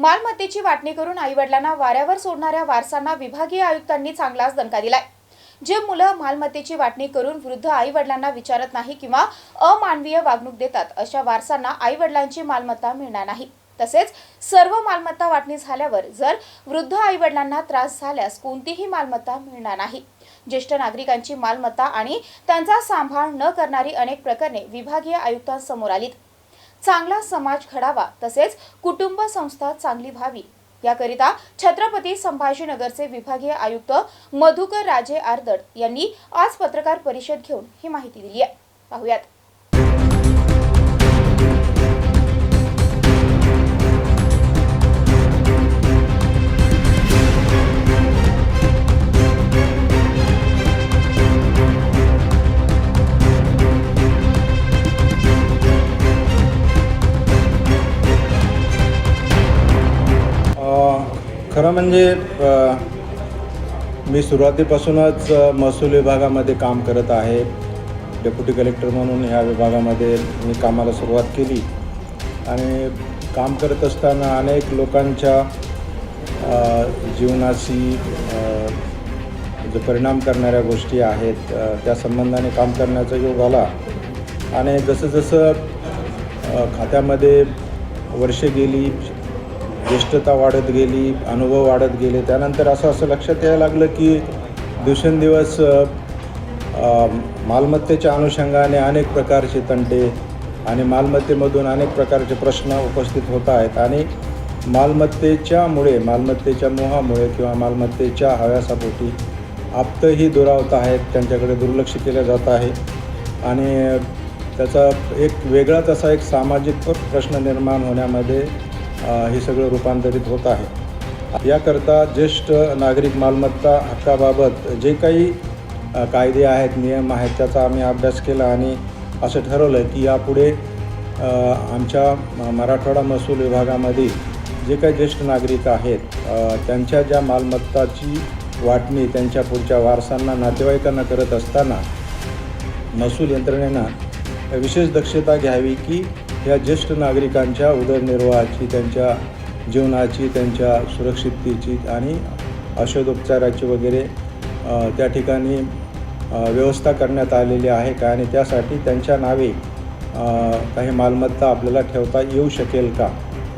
मालमत्तेची वाटणी करून आईवडिलांना वाऱ्यावर सोडणाऱ्या वारसांना विभागीय आयुक्तांनी चांगलाच दणका दिलाय. जे मुलं मालमत्तेची वाटणी करून वृद्ध आई वडिलांना विचारत नाही किंवा अमानवीय वागणूक देतात अशा वारसांना आई वडिलांची मालमत्ता मिळणार नाही. तसेच सर्व मालमत्ता वाटणी झाल्यावर जर वृद्ध आई वडिलांना त्रास झाल्यास कोणतीही मालमत्ता मिळणार नाही. ज्येष्ठ नागरिकांची मालमत्ता आणि त्यांचा सांभाळ न करणारी अनेक प्रकरणे विभागीय आयुक्तांसमोर आलीत. चांगला समाज घडावा तसेच कुटुंब संस्था चांगली व्हावी. याकरिता छत्रपती संभाजीनगरचे विभागीय आयुक्त मधुकर राजे आर्दड यांनी आज पत्रकार परिषद घेऊन ही माहिती दिली आहे. पाहुयात. खरं म्हणजे मी सुरुवातीपासूनच महसूल विभागामध्ये काम करत आहे. डेप्युटी कलेक्टर म्हणून ह्या विभागामध्ये मी कामाला सुरुवात केली. आणि काम करत असताना अनेक लोकांच्या जीवनाशी जो परिणाम करणाऱ्या गोष्टी आहेत त्या संबंधाने काम करण्याचा योग आला. आणि जसं जसं खात्यामध्ये वर्षे गेली ज्येष्ठता वाढत गेली अनुभव वाढत गेले. त्यानंतर असं असं लक्षात यायला लागलं की दिवसेंदिवस मालमत्तेच्या अनुषंगाने अनेक प्रकारचे तंटे आणि मालमत्तेमधून अनेक प्रकारचे प्रश्न उपस्थित होत आहेत. आणि मालमत्तेच्यामुळे मालमत्तेच्या मोहामुळे किंवा मालमत्तेच्या हव्यासापोटी आप्तही दुरावत आहेत त्यांच्याकडे दुर्लक्ष केलं जात आहे. आणि त्याचा एक वेगळाच असा एक सामाजिक प्रश्न निर्माण होण्यामध्ये हे सगळं रूपांतरित होत आहे. याकरता ज्येष्ठ नागरिक मालमत्ता हक्काबाबत जे काही कायदे आहेत नियम आहेत त्याचा आम्ही अभ्यास केला आणि असं ठरवलं की यापुढे आमच्या मराठवाडा महसूल विभागामध्ये जे काही ज्येष्ठ नागरिक आहेत त्यांच्या ज्या मालमत्ताची वाटणी त्यांच्या पुढच्या वारसांना नातेवाईकांना करत असताना महसूल यंत्रणेनं विशेष दक्षता घ्यावी की या ज्येष्ठ नागरिकांच्या उदरनिर्वाहाची त्यांच्या जीवनाची त्यांच्या सुरक्षिततेची आणि औषधोपचाराची वगैरे त्या ठिकाणी व्यवस्था करण्यात आलेली आहे का? आणि त्यासाठी त्यांच्या नावे काही मालमत्ता आपल्याला ठेवता येऊ शकेल का?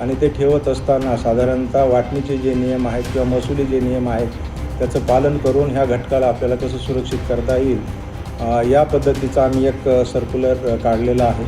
आणि ते ठेवत असताना साधारणतः वाटणीचे जे नियम आहेत किंवा महसुली जे नियम आहेत त्याचं पालन करून ह्या घटकाला आपल्याला कसं सुरक्षित करता येईल? या पद्धतीचा आम्ही एक सर्क्युलर काढलेला आहे.